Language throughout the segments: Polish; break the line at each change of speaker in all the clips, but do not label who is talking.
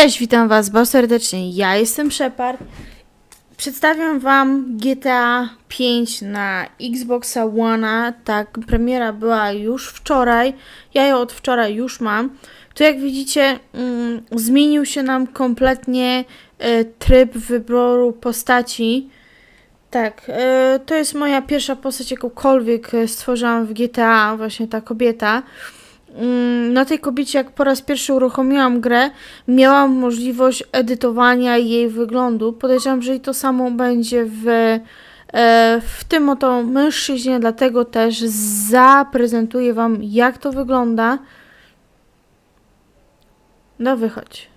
Cześć, witam Was bardzo serdecznie. Ja jestem Shepard. Przedstawiam Wam GTA 5 na Xboxa One. Tak, premiera była już wczoraj. Ja ją od wczoraj już mam. Tu jak widzicie, mm, zmienił się nam kompletnie e, tryb wyboru postaci. Tak, e, to jest moja pierwsza postać, jakąkolwiek e, stworzyłam w GTA, właśnie ta kobieta. Mm, Na tej kobiecie, jak po raz pierwszy uruchomiłam grę, miałam możliwość edytowania jej wyglądu. Podejrzewam, że i to samo będzie w, e, w tym oto mężczyźnie, dlatego też zaprezentuję Wam, jak to wygląda. No, wychodź.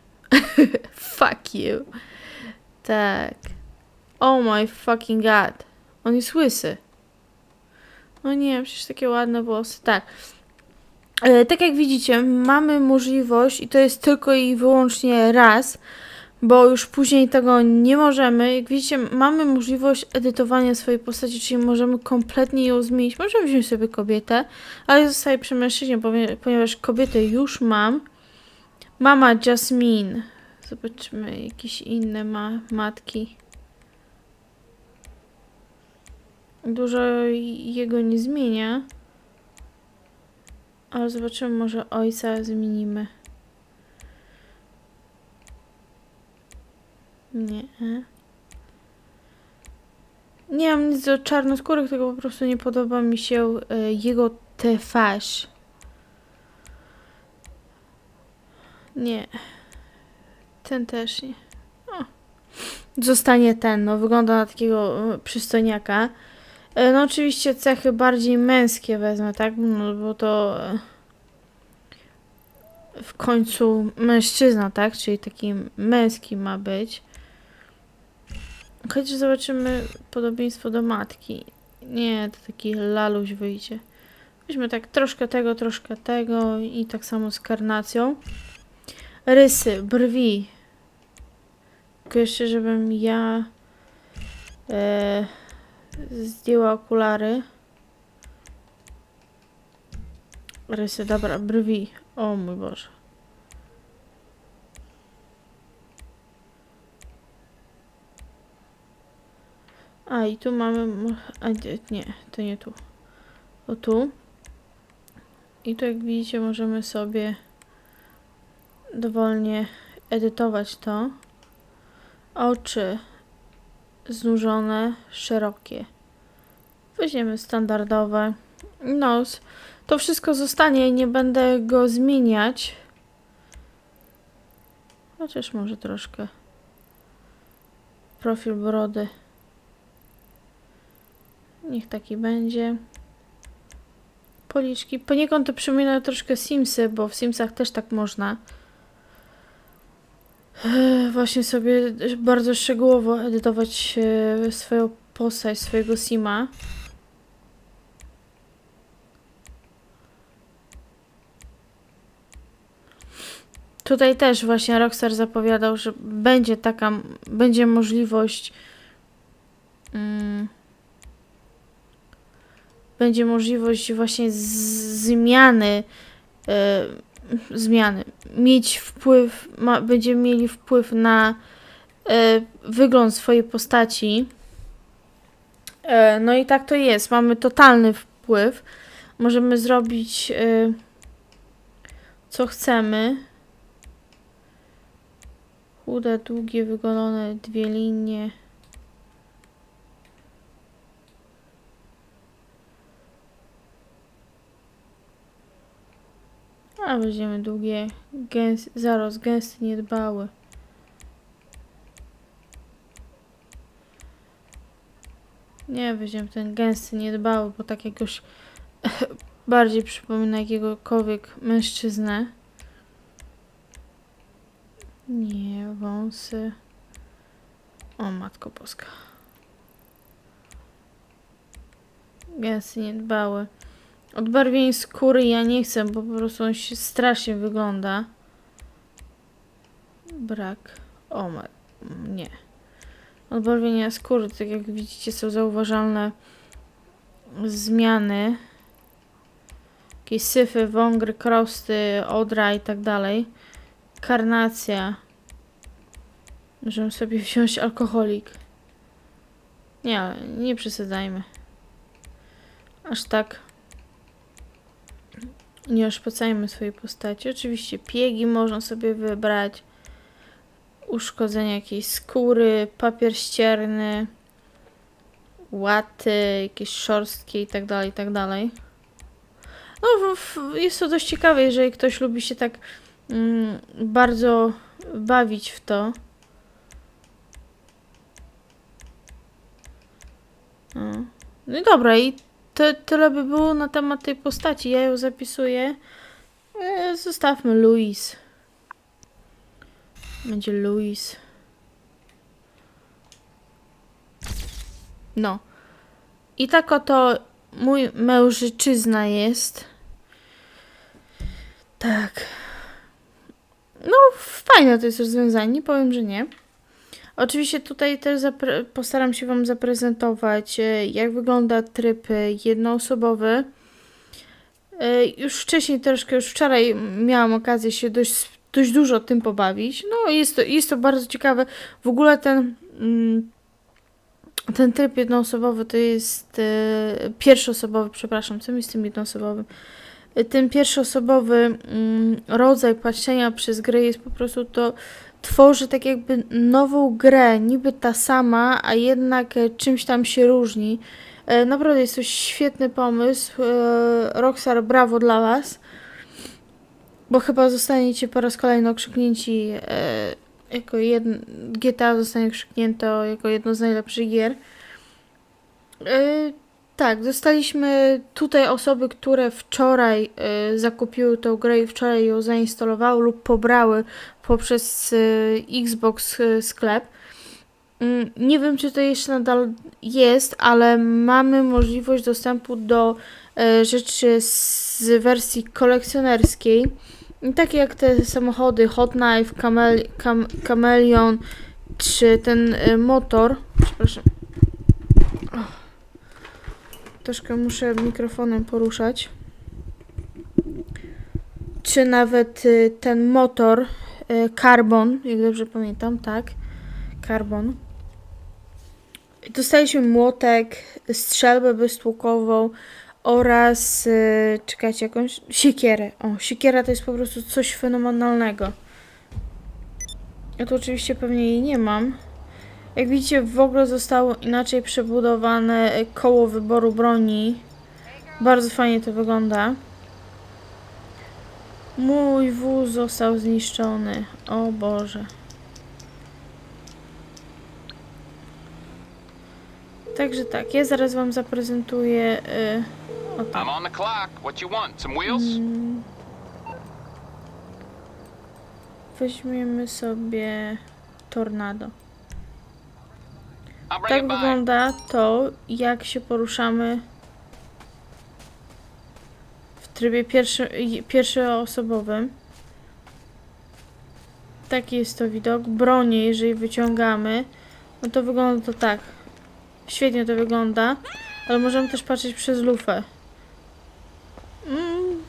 Fuck you. Tak. Oh my fucking god. On jest łysy. O nie, przecież takie ładne włosy. Tak. E, Tak jak widzicie, mamy możliwość, i to jest tylko i wyłącznie raz, bo już później tego nie możemy. Jak widzicie, mamy możliwość edytowania swojej postaci, czyli możemy kompletnie ją zmienić. Możemy wziąć sobie kobietę, ale zostaje przy mężczyźnie, ponieważ kobietę już mam. Mama Jasmine. Zobaczymy, jakieś inne ma matki. Dużo jego nie zmienia. Ale zobaczymy, może ojca zmienimy. Nie. Nie mam nic do czarnoskórych, tylko po prostu nie podoba mi się e, jego twarz. Nie. Ten też nie. O. Zostanie ten, no wygląda na takiego e, przystojniaka. E, No oczywiście cechy bardziej męskie wezmę, tak? No bo to e, w końcu mężczyzna, tak? Czyli taki męski ma być. Chociaż zobaczymy podobieństwo do matki. Nie, to taki laluś wyjdzie. Weźmy tak troszkę tego, troszkę tego i tak samo z karnacją. Rysy, brwi. Tylko jeszcze, żebym ja e, zdjęła okulary. Rysy, dobra, brwi. O mój Boże. A i tu mamy. A nie, to nie tu. O tu. I tu, jak widzicie, możemy sobie dowolnie edytować to. Oczy znużone, szerokie. Weźmiemy standardowe. Nos. To wszystko zostanie, nie będę go zmieniać. Chociaż może troszkę. Profil brody. Niech taki będzie. Policzki. Poniekąd to przypomina troszkę Simsy, bo w Simsach też tak można. Właśnie sobie bardzo szczegółowo edytować e, swoją postać, swojego Sima. Tutaj też właśnie Rockstar zapowiadał, że będzie taka, będzie możliwość mm, będzie możliwość właśnie zmiany e, zmiany. Mieć wpływ, ma, będziemy mieli wpływ na e, wygląd swojej postaci. E, no i tak to jest. Mamy totalny wpływ. Możemy zrobić e, co chcemy. Chude, długie, wygolone, dwie linie. A weźmiemy długie, gęs, zaraz gęsty, niedbały. Nie, weźmiemy ten gęsty, niedbały, bo tak jakoś bardziej przypomina jakiegokolwiek mężczyznę. Nie, wąsy. O, matko boska. Gęsty, niedbały. Odbarwienie skóry ja nie chcę, bo po prostu on się strasznie wygląda. Brak. O, nie. Odbarwienia skóry, tak jak widzicie, są zauważalne zmiany. Jakieś syfy, wągry, krosty, odra i tak dalej. Karnacja. Możemy sobie wziąć alkoholik. Nie, nie przesadzajmy. Aż tak. Nie oszpecajmy swojej postaci. Oczywiście piegi można sobie wybrać. Uszkodzenie jakiejś skóry, papier ścierny, łaty, jakieś szorstkie i tak dalej, i tak. No, jest to dość ciekawe, jeżeli ktoś lubi się tak mm, bardzo bawić w to. No. no i dobra, i to, tyle by było na temat tej postaci. Ja ją zapisuję. E, zostawmy Louis. Będzie Louis. No. I tak oto mój mężczyzna jest. Tak. No, fajne to jest rozwiązanie, nie powiem, że nie. Oczywiście tutaj też postaram się Wam zaprezentować, e, jak wygląda tryb e, jednoosobowy. E, Już wcześniej, troszkę już wczoraj miałam okazję się dość, dość dużo tym pobawić. No, jest to, jest to bardzo ciekawe. W ogóle ten, mm, ten tryb jednoosobowy to jest pierwszoosobowy, przepraszam, co mi z tym jednoosobowym? Ten pierwszoosobowy mm, rodzaj patrzenia przez grę jest po prostu to tworzy tak jakby nową grę, niby ta sama, a jednak e, czymś tam się różni. E, Naprawdę jest to świetny pomysł. E, Rockstar, brawo dla Was. Bo chyba zostaniecie po raz kolejny okrzyknięci jako jedno, GTA zostanie okrzyknięto jako jedno z najlepszych gier. Tak, dostaliśmy tutaj osoby, które wczoraj zakupiły tą grę i wczoraj ją zainstalowały lub pobrały poprzez y, Xbox y, sklep. Mm, Nie wiem, czy to jeszcze nadal jest, ale mamy możliwość dostępu do e, rzeczy z wersji kolekcjonerskiej. Takie jak te samochody Hot Knife, Camel, Cam, Chameleon, czy ten motor. Przepraszam. Troszkę muszę mikrofonem poruszać. Czy nawet y, ten motor Carbon, jak dobrze pamiętam, tak. Carbon. Dostaliśmy młotek, strzelbę beztłukową oraz, e, czekajcie, jakąś siekierę. O, siekiera to jest po prostu coś fenomenalnego. Ja tu oczywiście pewnie jej nie mam. Jak widzicie, w ogóle zostało inaczej przebudowane koło wyboru broni. Bardzo fajnie to wygląda. Mój wóz został zniszczony. O Boże. Także tak, ja zaraz wam zaprezentuję. Y, o tak.
I'm on the clock. What you want? Some wheels?
Mm. Weźmiemy sobie tornado. Tak wygląda to, jak się poruszamy trybie pierwszy, pierwszoosobowym. Taki jest to widok. Bronie, jeżeli wyciągamy, no to wygląda to tak. Świetnie to wygląda, ale możemy też patrzeć przez lufę. Mm.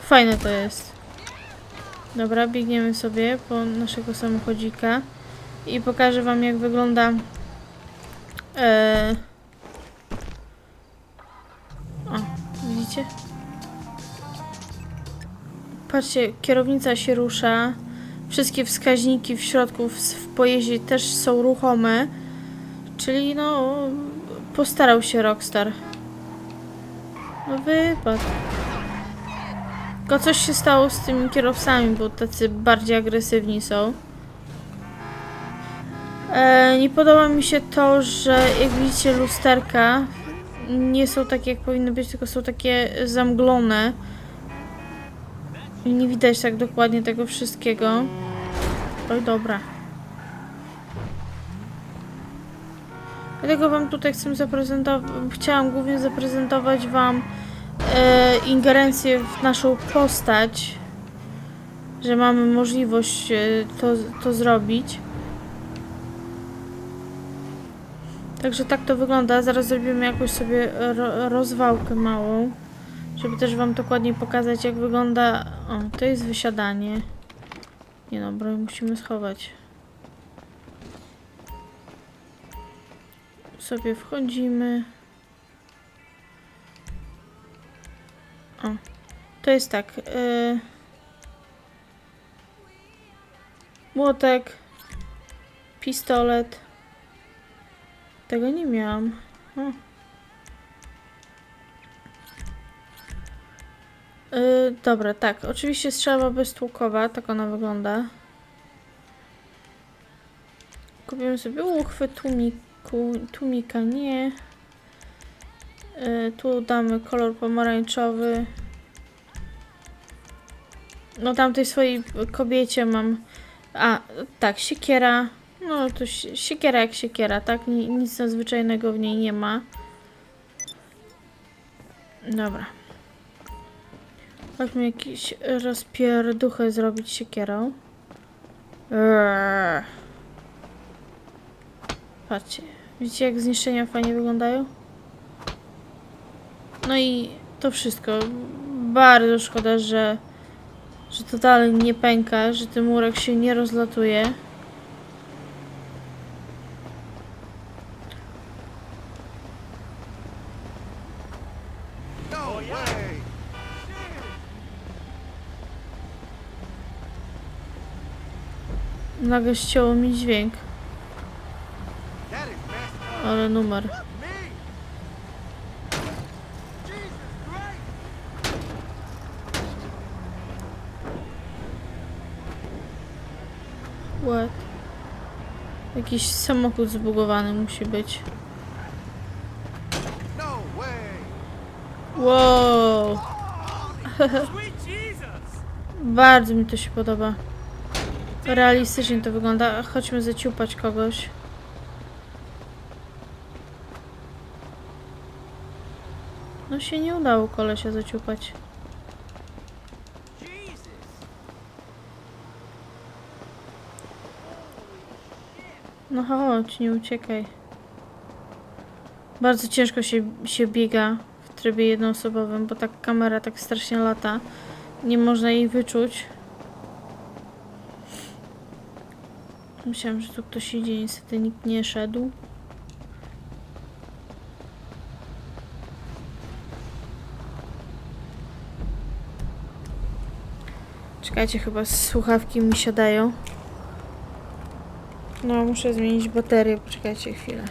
Fajne to jest. Dobra, biegniemy sobie po naszego samochodzika i pokażę wam jak wygląda e... O, widzicie? Patrzcie, kierownica się rusza. Wszystkie wskaźniki w środku w, pojeździe też są ruchome. Czyli no postarał się Rockstar. No wypadł. Tylko coś się stało z tymi kierowcami, bo tacy bardziej agresywni są. E, nie podoba mi się to, że jak widzicie lusterka nie są takie jak powinny być, tylko są takie zamglone. I nie widać tak dokładnie tego wszystkiego. Oj, dobra. Dlatego wam tutaj chcę zaprezentować, chciałam głównie zaprezentować wam e, ingerencję w naszą postać, że mamy możliwość e, to, to zrobić. Także tak to wygląda. Zaraz zrobimy jakąś sobie ro rozwałkę małą, żeby też wam dokładnie pokazać jak wygląda... O, to jest wysiadanie. Nie no, broń musimy schować. Sobie wchodzimy. O, to jest tak. Yy... Młotek, pistolet, tego nie miałam. O. Yy, dobra, tak. Oczywiście strzelba beztłukowa, tak ona wygląda. Kupimy sobie uchwyt tłumiku, tłumika, nie. Yy, tu damy kolor pomarańczowy. No tamtej swojej kobiecie mam... A, tak, siekiera. No to si- siekiera jak siekiera, tak? Ni- Nic nadzwyczajnego w niej nie ma. Dobra. Chodźmy jakieś rozpierduchy zrobić siekierą. Eee. Patrzcie. Widzicie jak zniszczenia fajnie wyglądają? No i to wszystko. Bardzo szkoda, że, że to dalej nie pęka, że ten murek się nie rozlatuje.
No way!
Nagle ścięło mi dźwięk, ale numer. What? Jakiś samochód zbugowany musi być. Wow! Bardzo mi to się podoba. Realistycznie to wygląda. Chodźmy zaciupać kogoś. No się nie udało kolesia zaciupać. No chodź, nie uciekaj. Bardzo ciężko się, się biega w trybie jednoosobowym, bo ta kamera tak strasznie lata. Nie można jej wyczuć. Myślałam, że tu ktoś idzie, niestety nikt nie szedł. Czekajcie, chyba słuchawki mi siadają. No, muszę zmienić baterię, poczekajcie chwilę.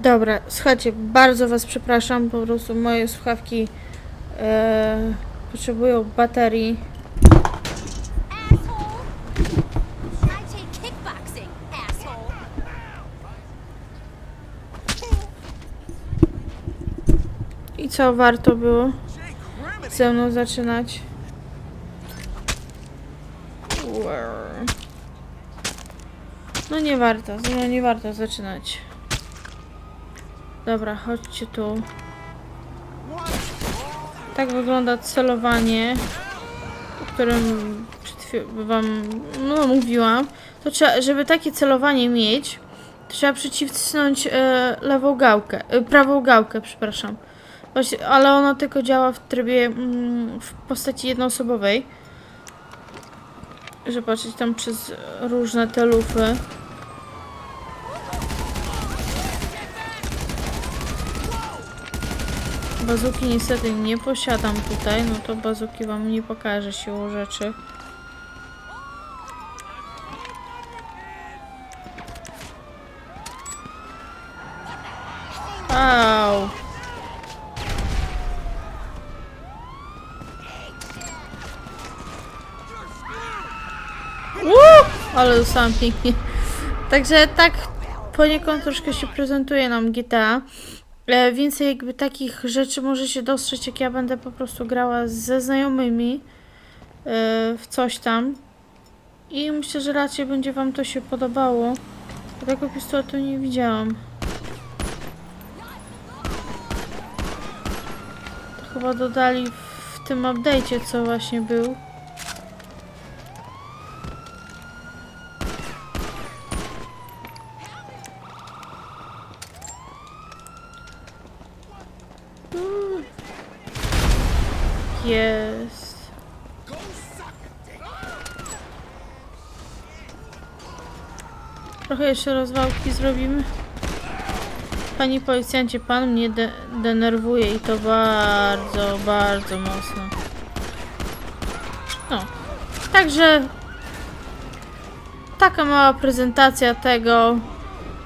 Dobra, słuchajcie, bardzo was przepraszam, po prostu moje słuchawki e, potrzebują baterii.
I
co warto było ze mną zaczynać? No nie warto, ze mną nie warto zaczynać. Dobra, chodźcie tu. Tak wygląda celowanie, o którym wam no, mówiłam. To trzeba, żeby takie celowanie mieć, trzeba przycisnąć e, lewą gałkę, e, prawą gałkę, przepraszam. Właśnie, ale ono tylko działa w trybie mm, w postaci jednoosobowej. Że patrzeć tam przez różne te lufy. Bazuki niestety nie posiadam tutaj, no to bazuki wam nie pokażę siłą rzeczy. Au. Uuu, ale dostałam pięknie. Także tak poniekąd troszkę się prezentuje nam GTA. E, Więcej jakby takich rzeczy może się dostrzec, jak ja będę po prostu grała ze znajomymi e, w coś tam. I myślę, że raczej będzie wam to się podobało. Tego pistoletu nie widziałam. To chyba dodali w tym update'cie, co właśnie był. Jest. Trochę jeszcze rozwałki zrobimy. Panie policjancie, pan mnie de denerwuje i to bardzo, bardzo mocno. No. Także taka mała prezentacja tego.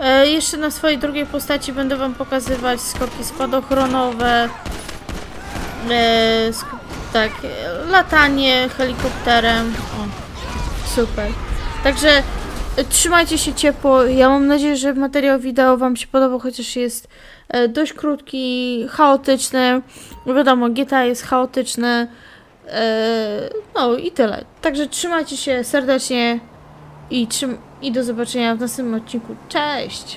E, jeszcze na swojej drugiej postaci będę wam pokazywać skoki spadochronowe. E, sk- tak, e, latanie helikopterem. O, super. Także trzymajcie się ciepło. Ja mam nadzieję, że materiał wideo wam się podobał, chociaż jest e, dość krótki, chaotyczny. Wiadomo, GTA jest chaotyczne. No i tyle. Także trzymajcie się serdecznie i, i do zobaczenia w następnym odcinku. Cześć!